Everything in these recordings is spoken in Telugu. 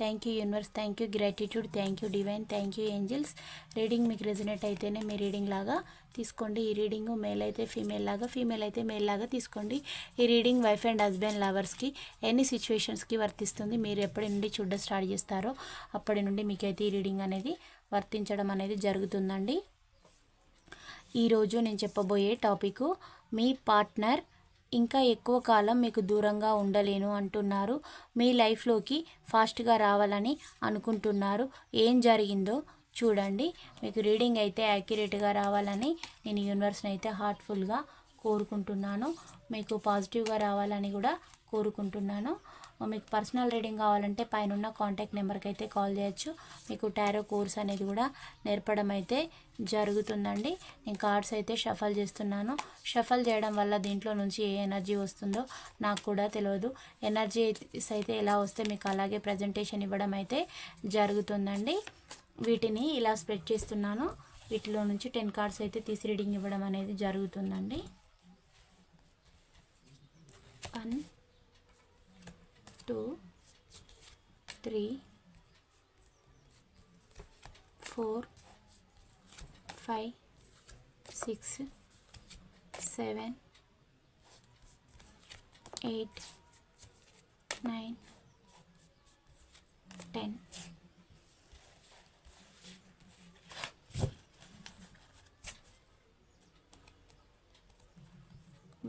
thank you universe thank you gratitude thank you divine thank you angels. Reading మీకు రెజినేట్ అయితేనే మీ రీడింగ్ లాగా తీసుకోండి. ఈ రీడింగ్ మేల్ అయితే ఫీమేల్ లాగా ఫీమేల్ అయితే మేల్ లాగా తీసుకోండి. ఈ రీడింగ్ వైఫ్ అండ్ హస్బెండ్ లవర్స్కి ఎన్ని సిచ్యువేషన్స్కి వర్తిస్తుంది మీరు ఎప్పటి నుండి చూడడం స్టార్ట్ చేస్తారో అప్పటి నుండి మీకైతే ఈ రీడింగ్ అనేది వర్తించడం అనేది జరుగుతుందండి. ఈరోజు నేను చెప్పబోయే టాపిక్ మీ పార్ట్నర్ ఇంకా ఎక్కువ కాలం మీకు దూరంగా ఉండలేను అంటున్నారు. మీ లైఫ్లోకి ఫాస్ట్గా రావాలని అనుకుంటున్నారు. ఏం జరిగిందో చూడండి. మీకు రీడింగ్ అయితే యాక్యురేట్గా రావాలని నేను యూనివర్స్ని అయితే హార్ట్ఫుల్గా కోరుకుంటున్నాను. మీకు పాజిటివ్గా రావాలని కూడా కోరుకుంటున్నాను. మీకు పర్సనల్ రీడింగ్ కావాలంటే పైన కాంటాక్ట్ నెంబర్కి అయితే కాల్ చేయొచ్చు. మీకు టారో కోర్స్ అనేది కూడా నేర్పడం అయితే జరుగుతుందండి. నేను కార్డ్స్ అయితే షఫల్ చేస్తున్నాను. షఫల్ చేయడం వల్ల దీంట్లో నుంచి ఏ ఎనర్జీ వస్తుందో నాకు కూడా తెలియదు. ఎనర్జీస్ అయితే ఎలా వస్తే మీకు అలాగే ప్రజెంటేషన్ ఇవ్వడం అయితే జరుగుతుందండి. వీటిని ఇలా స్ప్రెడ్ చేస్తున్నాను. వీటిలో నుంచి టెన్ కార్డ్స్ అయితే తీసి రీడింగ్ ఇవ్వడం అనేది జరుగుతుందండి. One two three four five six seven eight nine ten.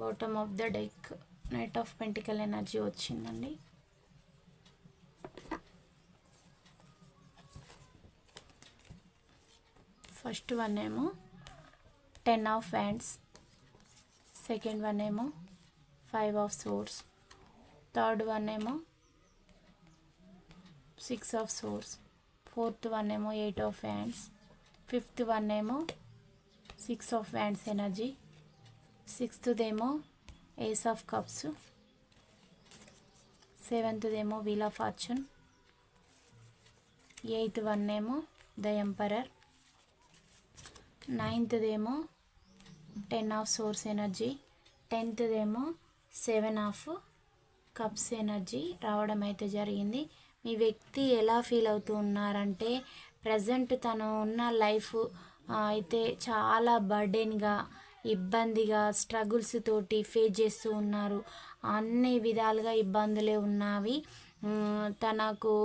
Bottom of the deck knight of pentacle energy వచ్చిందండి. ఫస్ట్ వన్ ఏమో ten of wands second one ఏమో five of swords third one ఏమో six of swords fourth one ఏమో eight of wands fifth one ఏమో సిక్స్ ఆఫ్ హ్యాండ్స్ ఎనర్జీ సిక్స్త్దేమో ace of cups సెవెంత్దేమో wheel of fortune eighth one ఏమో ద ఎంపరర్ నైన్త్దేమో టెన్ ఆఫ్ సోర్స్ ఎనర్జీ టెన్త్దేమో సెవెన్ ఆఫ్ కప్స్ ఎనర్జీ రావడం అయితే జరిగింది. మీ వ్యక్తి ఎలా ఫీల్ అవుతూ ఉన్నారంటే ప్రజెంట్ తను ఉన్న లైఫ్ అయితే చాలా బర్డెన్గా ఇబ్బందిగా స్ట్రగుల్స్ తోటి ఫేస్ చేస్తూ ఉన్నారు. అన్ని విధాలుగా ఇబ్బందులే ఉన్నవి. తనకు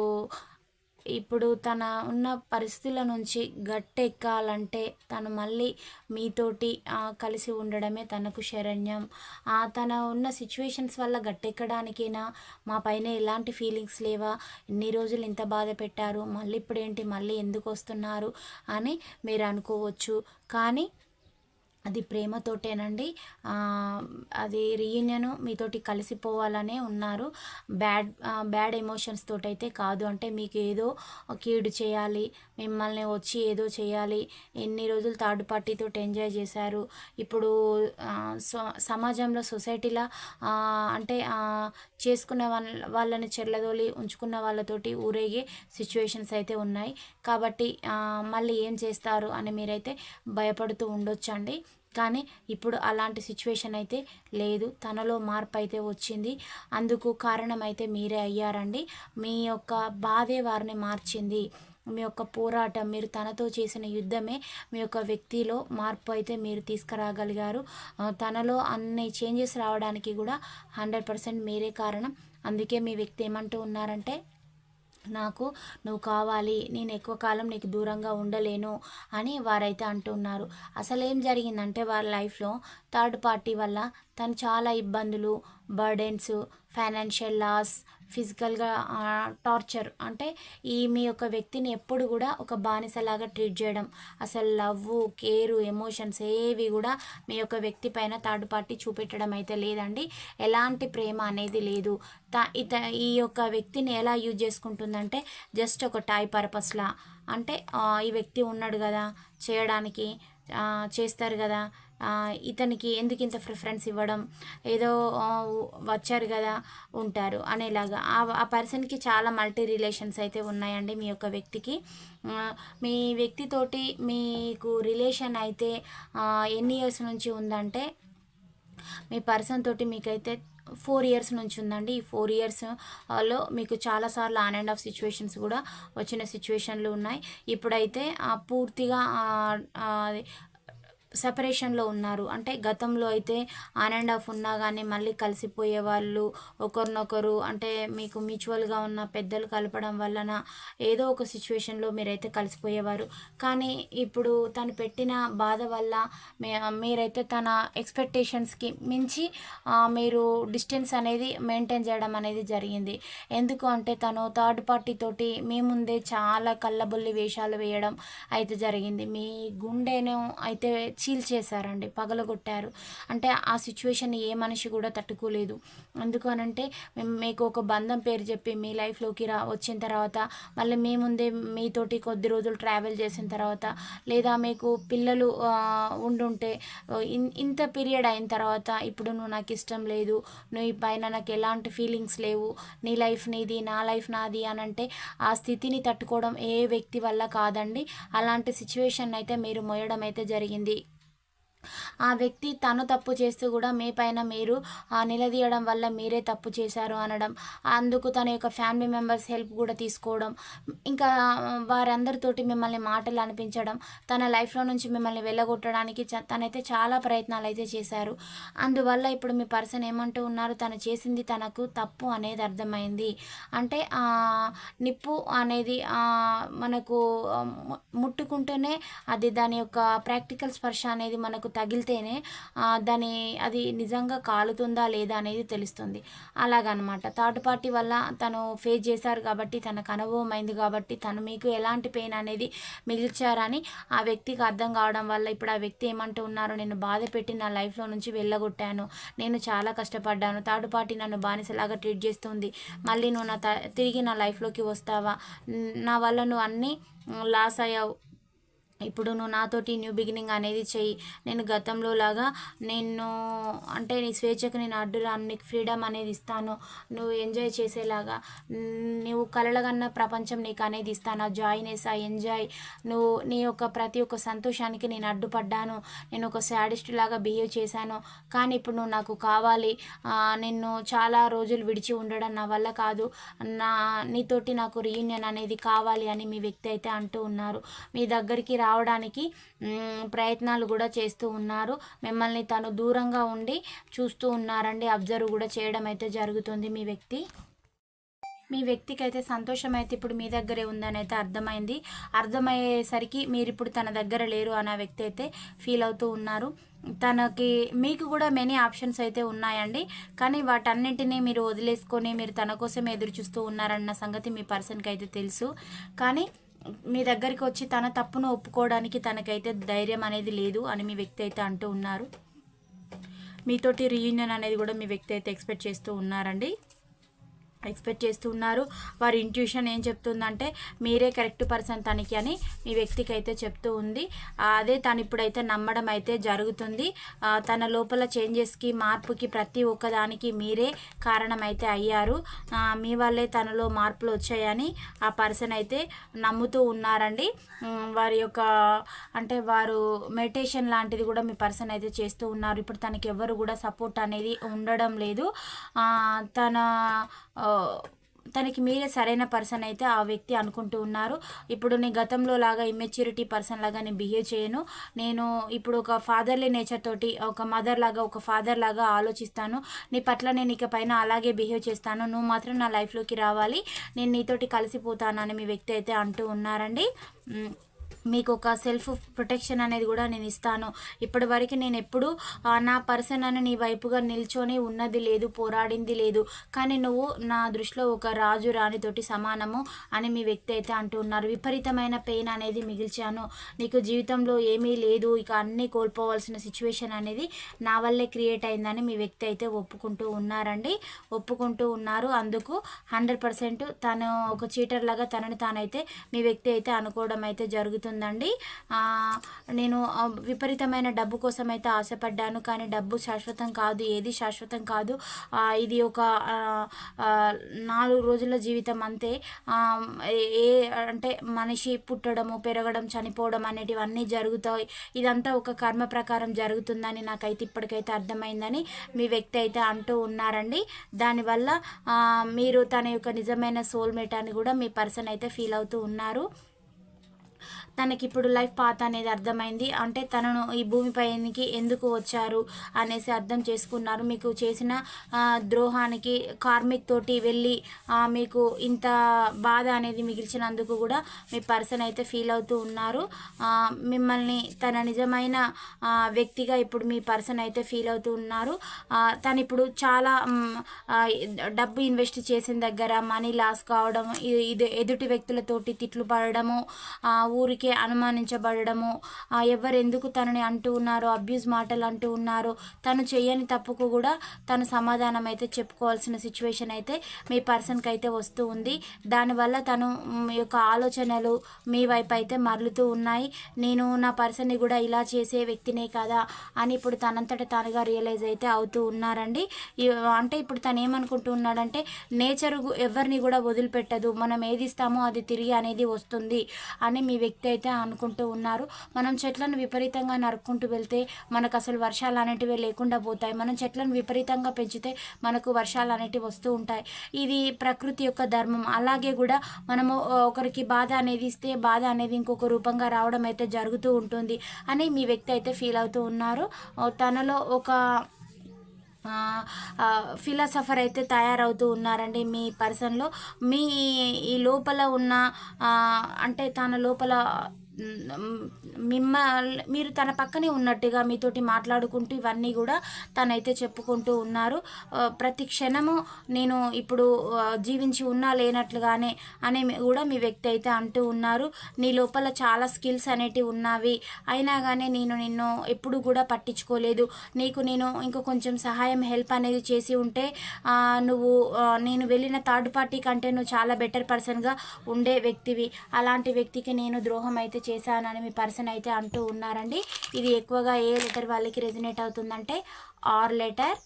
ఇప్పుడు తన ఉన్న పరిస్థితుల నుంచి గట్టెక్కాలంటే తను మళ్ళీ మీతోటి కలిసి ఉండడమే తనకు శరణ్యం. తన ఉన్న సిచ్యువేషన్స్ వల్ల గట్టెక్కడానికైనా మా పైన ఎలాంటి ఫీలింగ్స్ లేవా? ఇన్ని రోజులు ఇంత బాధ పెట్టారు? మళ్ళీ ఇప్పుడేంటి? మళ్ళీ ఎందుకు వస్తున్నారు? అని మీరు అనుకోవచ్చు. కానీ అది ప్రేమతోటేనండి. అది రీయూనియన్ మీతోటి కలిసిపోవాలనే ఉన్నారు. బ్యాడ్ బ్యాడ్ ఎమోషన్స్ తోటైతే కాదు. అంటే మీకు ఏదో కీడు చేయాలి మిమ్మల్ని వచ్చి ఏదో చేయాలి. ఎన్ని రోజులు థర్డ్ పార్టీతో ఎంజాయ్ చేశారు. ఇప్పుడు సమాజంలో సొసైటీలో అంటే చేసుకున్న వాళ్ళ వాళ్ళని చెర్లదోలి ఉంచుకున్న వాళ్ళతోటి ఊరేగే సిచ్యువేషన్స్ అయితే ఉన్నాయి. కాబట్టి మళ్ళీ ఏం చేస్తారు అని మీరైతే భయపడుతూ ఉండొచ్చండి. కానీ ఇప్పుడు అలాంటి సిచ్యువేషన్ అయితే లేదు. తనలో మార్పు అయితే వచ్చింది. అందుకు కారణం అయితే మీరే అయ్యారండి. మీ యొక్క బాధే వారిని మార్చింది. మీ యొక్క పోరాటం మీరు తనతో చేసిన యుద్ధమే మీ యొక్క వ్యక్తిలో మార్పు అయితే మీరు తీసుకురాగలిగారు. తనలో అన్ని చేంజెస్ రావడానికి కూడా హండ్రెడ్ పర్సెంట్ మీరే కారణం. అందుకే మీ వ్యక్తి ఏమంటూ ఉన్నారంటే నాకు నువ్వు కావాలి నేను ఎక్కువ కాలం నీకు దూరంగా ఉండలేను అని వారైతే అంటున్నారు అసలు ఏం జరిగిందంటే వారి లైఫ్లో థర్డ్ పార్టీ వల్ల తను చాలా ఇబ్బందులు బర్డెన్స్ ఫైనాన్షియల్ లాస్ ఫిజికల్గా టార్చర్ అంటే ఈ మీ యొక్క వ్యక్తిని ఎప్పుడు కూడా ఒక బానిసలాగా ట్రీట్ చేయడం. అసలు లవ్ కేరు ఎమోషన్స్ ఏవి కూడా మీ యొక్క వ్యక్తి పైన థర్డ్ పార్టీ చూపెట్టడం అయితే లేదండి. ఎలాంటి ప్రేమ అనేది లేదు. త ఇత ఈ యొక్క వ్యక్తిని ఎలా యూజ్ చేసుకుంటుందంటే జస్ట్ ఒక టాయ్ పర్పస్లా. అంటే ఈ వ్యక్తి ఉన్నాడు కదా చేయడానికి చేస్తారు కదా ఇతనికి ఎందుకు ఇంత ప్రిఫరెన్స్ ఇవ్వడం? ఏదో వచ్చారు కదా ఉంటారు అనేలాగా. ఆ ఆ పర్సన్కి చాలా మల్టీ రిలేషన్స్ అయితే ఉన్నాయండి మీ యొక్క వ్యక్తికి. మీ వ్యక్తితోటి మీకు రిలేషన్ అయితే ఎన్ని ఇయర్స్ నుంచి ఉందంటే మీ పర్సన్ తోటి మీకైతే ఫోర్ ఇయర్స్ నుంచి ఉందండి. ఈ ఫోర్ ఇయర్స్లో మీకు చాలాసార్లు ఆన్ అండ్ ఆఫ్ సిచ్యువేషన్స్ కూడా వచ్చిన సిచ్యువేషన్లు ఉన్నాయి. ఇప్పుడైతే పూర్తిగా సెపరేషన్లో ఉన్నారు. అంటే గతంలో అయితే ఆన్ అండ్ ఆఫ్ ఉన్నా కానీ మళ్ళీ కలిసిపోయే వాళ్ళు ఒకరినొకరు అంటే మీకు మ్యూచువల్గా ఉన్న పెద్దలు కలపడం వలన ఏదో ఒక సిచ్యువేషన్లో మీరైతే కలిసిపోయేవారు. కానీ ఇప్పుడు తను పెట్టిన బాధ వల్ల మీరైతే తన ఎక్స్పెక్టేషన్స్కి మించి మీరు డిస్టెన్స్ అనేది మెయింటైన్ చేయడం అనేది జరిగింది. ఎందుకు అంటే తను థర్డ్ పార్టీ తోటి మీ ముందే చాలా కళ్ళబొల్లి వేషాలు వేయడం అయితే జరిగింది. మీ గుండెను అయితే చీల్చేశారండి పగలగొట్టారు. అంటే ఆ సిచ్యువేషన్ ఏ మనిషి కూడా తట్టుకోలేదు. ఎందుకు అనంటే మేము మీకు ఒక బంధం పేరు చెప్పి మీ లైఫ్లోకి రా వచ్చిన తర్వాత మళ్ళీ మీ ముందే మీతోటి కొద్ది రోజులు ట్రావెల్ చేసిన తర్వాత లేదా మీకు పిల్లలు ఉండుంటే ఇన్- ఇంత పీరియడ్ అయిన తర్వాత ఇప్పుడు నువ్వు నాకు ఇష్టం లేదు నువ్వు ఈ పైన నాకు ఎలాంటి ఫీలింగ్స్ లేవు నీ లైఫ్ నీది నా లైఫ్ నాది అని అంటే ఆ స్థితిని తట్టుకోవడం ఏ వ్యక్తి వల్ల కాదండి. అలాంటి సిచ్యువేషన్ అయితే మీరు మోయడం అయితే జరిగింది. ఆ వ్యక్తి తను తప్పు చేస్తూ కూడా మీ పైన మీరు నిలదీయడం వల్ల మీరే తప్పు చేశారు అనడం అందుకు తన యొక్క ఫ్యామిలీ మెంబర్స్ హెల్ప్ కూడా తీసుకోవడం ఇంకా వారందరితోటి మిమ్మల్ని మాటలు అనిపించడం తన లైఫ్లో నుంచి మిమ్మల్ని వెళ్ళగొట్టడానికి చ- తనైతే చాలా ప్రయత్నాలు అయితే చేశారు. అందువల్ల ఇప్పుడు మీ పర్సన్ ఏమంటూ ఉన్నారు తను చేసింది తనకు తప్పు అనేది అర్థమైంది. అంటే నిప్పు అనేది మనకు ముట్టుకుంటూనే అది దాని యొక్క ప్రాక్టికల్ స్పర్శ అనేది మనకు తగిలితేనే దాని అది నిజంగా కాలుతుందా లేదా అనేది తెలుస్తుంది. అలాగనమాట. థర్డ్ పార్టీ వల్ల తను ఫేస్ చేశారు కాబట్టి తనకు అనుభవం అయింది కాబట్టి తను మీకు ఎలాంటి పెయిన్ అనేది మిగిల్చారని ఆ వ్యక్తికి అర్థం కావడం వల్ల ఇప్పుడు ఆ వ్యక్తి ఏమంటూ ఉన్నారు నేను బాధ పెట్టి నా లైఫ్లో నుంచి వెళ్ళగొట్టాను. నేను చాలా కష్టపడ్డాను. థర్డ్ పార్టీ నన్ను బానిసలాగా ట్రీట్ చేస్తుంది. మళ్ళీ నువ్వు నా త- తిరిగి నా లైఫ్లోకి వస్తావా? నా వల్ల నువ్వు అన్నీ లాస్ అయ్యావు. ఇప్పుడు నువ్వు నాతోటి న్యూ బిగినింగ్ అనేది చెయ్యి. నేను గతంలో లాగా నేను అంటే నీ స్వేచ్ఛకు నేను అడ్డు రాను నీకు ఫ్రీడమ్ అనేది ఇస్తాను నువ్వు ఎంజాయ్ చేసేలాగా. నువ్వు కలలగన్న ప్రపంచం నీకు అనేది ఇస్తాను. ఆ జాయ్నెస్ ఆ ఎంజాయ్ నువ్వు నీ యొక్క ప్రతి ఒక్క సంతోషానికి నేను అడ్డుపడ్డాను. నేను ఒక శాడిస్ట్ లాగా బిహేవ్ చేశాను. కానీ ఇప్పుడు నువ్వు నాకు కావాలి. నిన్ను చాలా రోజులు విడిచి ఉండడం నా వల్ల కాదు. నా నీతోటి నాకు రీయూనియన్ అనేది కావాలి అని మీ వ్యక్తి అయితే అంటూ ఉన్నారు. మీ దగ్గరికి రా రావడానికి ప్రయత్నాలు కూడా చేస్తూ ఉన్నారు. మిమ్మల్ని తను దూరంగా ఉండి చూస్తూ ఉన్నారండి. అబ్జర్వ్ కూడా చేయడం అయితే జరుగుతుంది మీ వ్యక్తి. మీ వ్యక్తికి అయితే సంతోషం అయితే ఇప్పుడు మీ దగ్గరే ఉందని అయితే అర్థమైంది. అర్థమయ్యేసరికి మీరు ఇప్పుడు తన దగ్గర లేరు అన్న వ్యక్తి అయితే ఫీల్ అవుతూ ఉన్నారు. తనకి మీకు కూడా మెనీ ఆప్షన్స్ అయితే ఉన్నాయండి. కానీ వాటన్నింటినీ మీరు వదిలేసుకొని మీరు తన కోసం ఎదురు చూస్తూ ఉన్నారన్న సంగతి మీ పర్సన్కి అయితే తెలుసు. కానీ మీ దగ్గరికి వచ్చి తన తప్పును ఒప్పుకోవడానికి తనకైతే ధైర్యం అనేది లేదు అని మీ వ్యక్తి అయితే అంటూ ఉన్నారు. మీతోటి రీయూనియన్ అనేది కూడా మీ వ్యక్తి అయితే ఎక్స్పెక్ట్ చేస్తూ ఉన్నారండి. ఎక్స్పెక్ట్ చేస్తూ ఉన్నారు. వారి ఇంట్యూషన్ ఏం చెప్తుందంటే మీరే కరెక్ట్ పర్సన్ తనకి అని మీ వ్యక్తికి అయితే చెప్తూ ఉంది. అదే తను ఇప్పుడైతే నమ్మడం అయితే జరుగుతుంది. తన లోపల చేంజెస్కి మార్పుకి ప్రతి ఒక్కదానికి మీరే కారణం అయితే అయ్యారు మీ వల్లే తనలో మార్పులు వచ్చాయని ఆ పర్సన్ అయితే నమ్ముతూ ఉన్నారండి. వారి యొక్క అంటే వారు మెడిటేషన్ లాంటిది కూడా మీ పర్సన్ అయితే చేస్తూ ఉన్నారు. ఇప్పుడు తనకి ఎవరు కూడా సపోర్ట్ అనేది ఉండడం లేదు. తన తనకి మీరే సరైన పర్సన్ అయితే ఆ వ్యక్తి అనుకుంటూ ఉన్నారు. ఇప్పుడు నీ గతంలో లాగా ఇమ్మెచ్యూరిటీ పర్సన్ లాగా నేను బిహేవ్ చేయను. నేను ఇప్పుడు ఒక ఫాదర్లీ నేచర్ తోటి ఒక మదర్ లాగా ఒక ఫాదర్ లాగా ఆలోచిస్తాను. నీ పట్ల నేను ఇక పైన అలాగే బిహేవ్ చేస్తాను. నువ్వు మాత్రం నా లైఫ్లోకి రావాలి. నేను నీతోటి కలిసిపోతానని మీ వ్యక్తి అయితే అంటూ ఉన్నారండి. మీకు ఒక సెల్ఫ్ ప్రొటెక్షన్ అనేది కూడా నేను ఇస్తాను. ఇప్పటి వరకు నేను ఎప్పుడు నా పర్సన్ అని నీ వైపుగా నిల్చొని ఉన్నది లేదు పోరాడింది లేదు. కానీ నువ్వు నా దృష్టిలో ఒక రాజు రాణితోటి సమానము అని మీ వ్యక్తి అయితే అంటున్నారు విపరీతమైన పెయిన్ అనేది మిగిల్చాను. నీకు జీవితంలో ఏమీ లేదు ఇక అన్నీ కోల్పోవాల్సిన సిచ్యువేషన్ అనేది నా వల్లే క్రియేట్ అయిందని మీ వ్యక్తి అయితే ఒప్పుకుంటూ ఉన్నారండి. ఒప్పుకుంటూ ఉన్నారు. అందుకు హండ్రెడ్ పర్సెంట్ తను ఒక చీటర్ లాగా తనని తానైతే మీ వ్యక్తి అయితే అనుకోవడం అయితే జరుగుతుంది. ఉందండి. నేను విపరీతమైన డబ్బు కోసం అయితే ఆశపడ్డాను. కానీ డబ్బు శాశ్వతం కాదు ఏది శాశ్వతం కాదు. ఇది ఒక నాలుగు రోజుల జీవితం అంతే. ఏ అంటే మనిషి పుట్టడము పెరగడం చనిపోవడం అనేటివన్నీ జరుగుతాయి. ఇదంతా ఒక కర్మ ప్రకారం జరుగుతుందని నాకైతే ఇప్పటికైతే అర్థమైందని మీ వ్యక్తి అయితే అంటూ ఉన్నారండి. దానివల్ల మీరు తన యొక్క నిజమైన సోల్మేట్ అని కూడా మీ పర్సన్ అయితే ఫీల్ అవుతూ ఉన్నారు. తనకి ఇప్పుడు లైఫ్ పాత్ అనేది అర్థమైంది. అంటే తనను ఈ భూమిపైకి ఎందుకు వచ్చారు అనేసి అర్థం చేసుకున్నారు. మీకు చేసిన ద్రోహానికి కార్మిక్ తోటి వెళ్ళి మీకు ఇంత బాధ అనేది మిగిల్చినందుకు కూడా మీ పర్సన్ అయితే ఫీల్ అవుతూ ఉన్నారు. మిమ్మల్ని తన నిజమైన వ్యక్తిగా ఇప్పుడు మీ పర్సన్ అయితే ఫీల్ అవుతూ ఉన్నారు. తను ఇప్పుడు చాలా డబ్బు ఇన్వెస్ట్ చేసిన దగ్గర మనీ లాస్ కావడం ఇది ఎదుటి వ్యక్తులతోటి తిట్లు పడడము ఊరికి ఊరికే అనుమానించబడము ఎవరు ఎందుకు తనని అంటూ ఉన్నారో అబ్యూజ్ మాటలు అంటూ ఉన్నారో తను చేయని తప్పుకు కూడా తను సమాధానం అయితే చెప్పుకోవాల్సిన సిచ్యువేషన్ అయితే మీ పర్సన్కి అయితే వస్తూ ఉంది. దానివల్ల తను మీ యొక్క ఆలోచనలు మీ వైపు అయితే మరలుతూ ఉన్నాయి. నేను నా పర్సన్ని కూడా ఇలా చేసే వ్యక్తినే కదా అని ఇప్పుడు తనంతట తానుగా రియలైజ్ అయితే అవుతూ ఉన్నారండి. అంటే ఇప్పుడు తను ఏమనుకుంటూ ఉన్నాడంటే నేచర్ ఎవరిని కూడా వదిలిపెట్టదు. మనం ఏది ఇస్తామో అది తిరిగి అనేది వస్తుంది అని మీ వ్యక్తి అయితే అనుకుంటూ ఉన్నారు మనం చెట్లను విపరీతంగా నరుక్కుంటూ వెళ్తే మనకు అసలు వర్షాలు అనేటివి లేకుండా పోతాయి. మనం చెట్లను విపరీతంగా పెంచితే మనకు వర్షాలు అనేటివి వస్తూ ఉంటాయి. ఇది ప్రకృతి యొక్క ధర్మం. అలాగే కూడా మనము ఒకరికి బాధ అనేది ఇస్తే బాధ అనేది ఇంకొక రూపంగా రావడం అయితే జరుగుతూ ఉంటుంది అని మీ వ్యక్తి అయితే ఫీల్ అవుతూ ఉన్నారు. తనలో ఒక ఫిలాసఫర్ అయితే తయారవుతూ ఉన్నారండి మీ పర్సన్లో. మీ ఈ లోపల ఉన్న అంటే తన లోపల మిమ్మల్ని మీరు తన పక్కనే ఉన్నట్టుగా మీతోటి మాట్లాడుకుంటూ ఇవన్నీ కూడా తనైతే చెప్పుకుంటూ ఉన్నారు. ప్రతి క్షణము నేను ఇప్పుడు జీవించి ఉన్నా లేనట్లుగానే అనే కూడా మీ వ్యక్తి అయితే అంటూ ఉన్నారు. నీ లోపల చాలా స్కిల్స్ అనేటివి ఉన్నవి. అయినా కానీ నేను నిన్ను ఎప్పుడు కూడా పట్టించుకోలేదు. నీకు నేను ఇంకో కొంచెం సహాయం హెల్ప్ అనేది చేసి ఉంటే నువ్వు నేను వెళ్ళిన థర్డ్ పార్టీ కంటే నువ్వు చాలా బెటర్ పర్సన్గా ఉండే వ్యక్తివి. అలాంటి వ్యక్తికి నేను ద్రోహం అయితే చేశానని మీ పర్సన్ అయితే అంటూ ఉన్నారండి. ఇది ఎక్కువగా ఏ లెటర్ వాళ్ళకి రెజినేట్ అవుతుందంటే R letter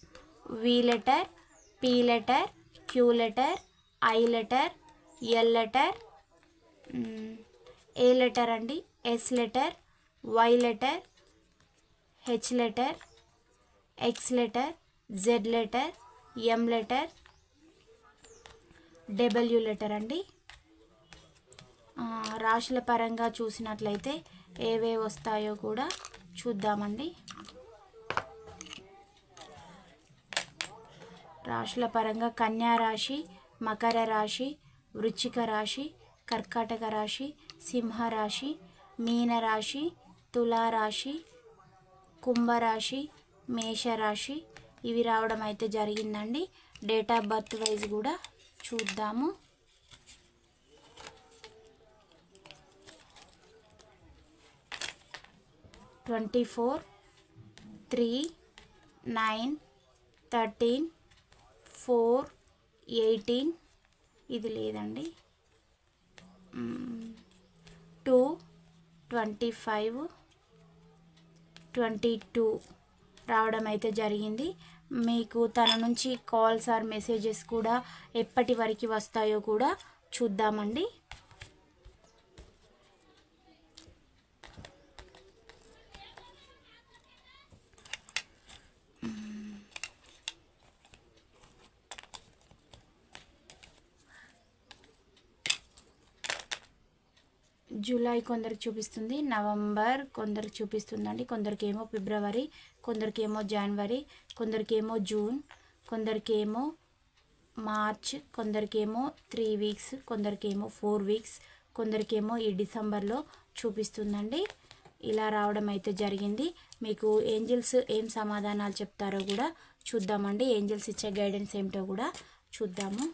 V letter P letter Q letter I letter L letter A letter అండి? S letter Y letter H letter X letter Z letter M letter W letter అండి. రాశుల పరంగా చూసినట్లయితే ఏవే వస్తాయో కూడా చూద్దామండి. రాశుల పరంగా కన్యా రాశి మకర రాశి వృచ్చిక రాశి కర్కాటక రాశి సింహ రాశి మీన రాశి తులారాశి కుంభరాశి మేషరాశి ఇవి రావడం అయితే జరిగిందండి. డేట్ ఆఫ్ బర్త్ వైజ్ కూడా చూద్దాము. Twenty four three nine thirteen four eighteen ఇది లేదండి. Two twenty five twenty two రావడం అయితే జరిగింది. మీకు తన నుంచి కాల్స్ ఆర్ మెసేజెస్ కూడా ఎప్పటి వరకు వస్తాయో కూడా చూద్దామండి. జూలై కొందరికి చూపిస్తుంది నవంబర్ కొందరికి చూపిస్తుందండి. కొందరికేమో ఫిబ్రవరి కొందరికేమో జనవరి కొందరికేమో జూన్ కొందరికేమో మార్చ్ కొందరికేమో త్రీ వీక్స్ కొందరికేమో ఫోర్ వీక్స్ కొందరికేమో ఈ డిసెంబర్లో చూపిస్తుందండి. ఇలా రావడం అయితే జరిగింది. మీకు ఏంజిల్స్ ఏం సమాధానాలు చెప్తారో కూడా చూద్దామండి. ఏంజిల్స్ ఇచ్చే గైడెన్స్ ఏమిటో కూడా చూద్దాము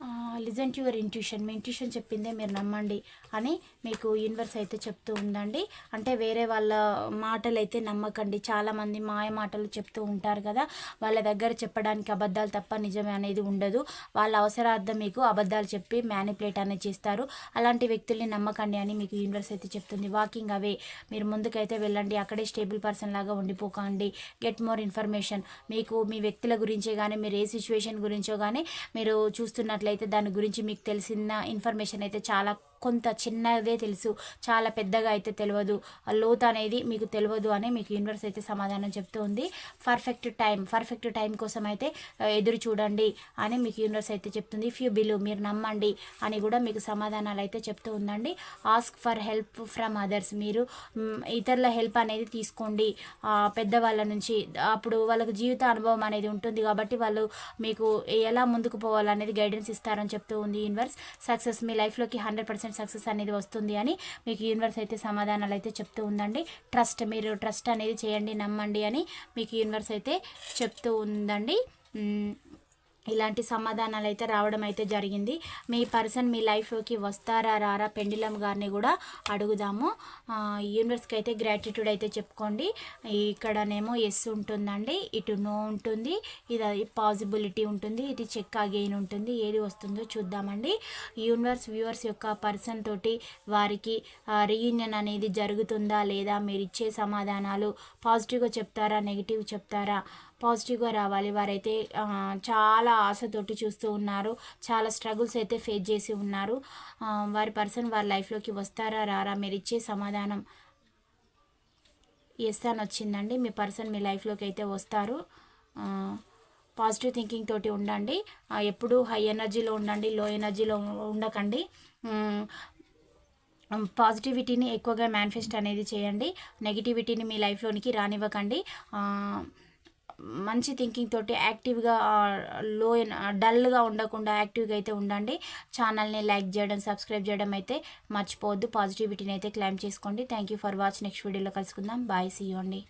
ఆ, లిజన్ టు యువర్ ఇంట్యూషన్ మీ ఇంట్యూషన్ చెప్పిందే మీరు నమ్మండి అని మీకు యూనివర్స్ అయితే చెప్తూ ఉందండి. అంటే వేరే వాళ్ళ మాటలు అయితే నమ్మకండి చాలామంది మాయ మాటలు చెప్తూ ఉంటారు కదా. వాళ్ళ దగ్గర చెప్పడానికి అబద్ధాలు తప్ప నిజమే అనేది ఉండదు. వాళ్ళ అవసరార్థం మీకు అబద్ధాలు చెప్పి మ్యానిపులేట్ అనేది చేస్తారు. అలాంటి వ్యక్తుల్ని నమ్మకండి అని మీకు యూనివర్స్ అయితే చెప్తుంది. వాకింగ్ అవే మీరు ముందుకైతే వెళ్ళండి. అక్కడే స్టేబుల్ పర్సన్ లాగా ఉండిపోకండి. గెట్ మోర్ ఇన్ఫర్మేషన్ మీకు మీ వ్యక్తుల గురించే కానీ మీరు ఏ సిచ్యువేషన్ గురించో కానీ మీరు చూస్తున్నట్లయితే దాని గురించి మీకు తెలిసిన ఇన్ఫర్మేషన్ అయితే చాలా కొంత చిన్నదే తెలుసు. చాలా పెద్దగా అయితే తెలియదు ఆ లోతు అనేది మీకు తెలియదు అని మీకు యూనివర్స్ అయితే సమాధానం చెప్తూ ఉంది పర్ఫెక్ట్ టైం పర్ఫెక్ట్ టైం కోసం అయితే ఎదురు చూడండి అని మీకు యూనివర్స్ అయితే చెప్తుంది. ఫ్యూ బిలీవ్ మీరు నమ్మండి అని కూడా మీకు సమాధానాలు అయితే చెప్తూ ఉందండి. Ask for help from others మీరు ఇతరుల హెల్ప్ అనేది తీసుకోండి. పెద్దవాళ్ళ నుంచి అప్పుడు వాళ్ళకు జీవిత అనుభవం అనేది ఉంటుంది కాబట్టి వాళ్ళు మీకు ఎలా ముందుకు పోవాలనేది గైడెన్స్ ఇస్తారని చెప్తూ ఉంది యూనివర్స్. సక్సెస్ మీ లైఫ్లోకి హండ్రెడ్ పర్సెంట్ సక్సెస్ అనేది వస్తుంది అని మీకు యూనివర్స్ అయితే సమాధానాలు అయితే చెప్తూ ఉందండి. ట్రస్ట్ మీరు ట్రస్ట్ అనేది చేయండి నమ్మండి అని మీకు యూనివర్స్ అయితే చెప్తూ ఉందండి. ఇలాంటి సమాధానాలు అయితే రావడం అయితే జరిగింది. మీ పర్సన్ మీ లైఫ్లోకి వస్తారా రారా పెండిలం గారిని కూడా అడుగుదాము. యూనివర్స్కి అయితే గ్రాటిట్యూడ్ అయితే చెప్పుకోండి. ఇక్కడనేమో ఎస్ ఉంటుందండి ఇటు నో ఉంటుంది ఇది పాసిబిలిటీ ఉంటుంది ఇది చెక్ అగెయిన్ ఉంటుంది ఏది వస్తుందో చూద్దామండి. యూనివర్స్ వ్యూవర్స్ యొక్క పర్సన్ తోటి వారికి రీయూనియన్ అనేది జరుగుతుందా లేదా మీరు ఇచ్చే సమాధానాలు పాజిటివ్గా చెప్తారా నెగిటివ్ చెప్తారా పాజిటివ్గా రావాలి. వారైతే చాలా ఆశతోటి చూస్తూ ఉన్నారు. చాలా స్ట్రగుల్స్ అయితే ఫేస్ చేసి ఉన్నారు. వారి పర్సన్ వారి లైఫ్లోకి వస్తారా రారా మీరు ఇచ్చే సమాధానం ఎస్ అని వచ్చిందండి. మీ పర్సన్ మీ లైఫ్లోకి అయితే వస్తారు. పాజిటివ్ థింకింగ్ తోటి ఉండండి. ఎప్పుడు ఎప్పుడూ హై ఎనర్జీలో ఉండండి లో ఎనర్జీలో ఉండకండి. పాజిటివిటీని ఎక్కువగా మేనిఫెస్ట్ అనేది చేయండి. నెగిటివిటీని మీ లైఫ్లోనికి రానివ్వకండి. మంచి థింకింగ్ తోటి యాక్టివ్గా లో డల్గా ఉండకుండా యాక్టివ్గా అయితే ఉండండి. ఛానల్ని లైక్ చేయడం సబ్స్క్రైబ్ చేయడం అయితే మర్చిపోవద్దు. పాజిటివిటీని అయితే క్లైమ్ చేసుకోండి. Thank you for watch next వీడియోలో కలుసుకుందాం. బాయ్ సీ అండి.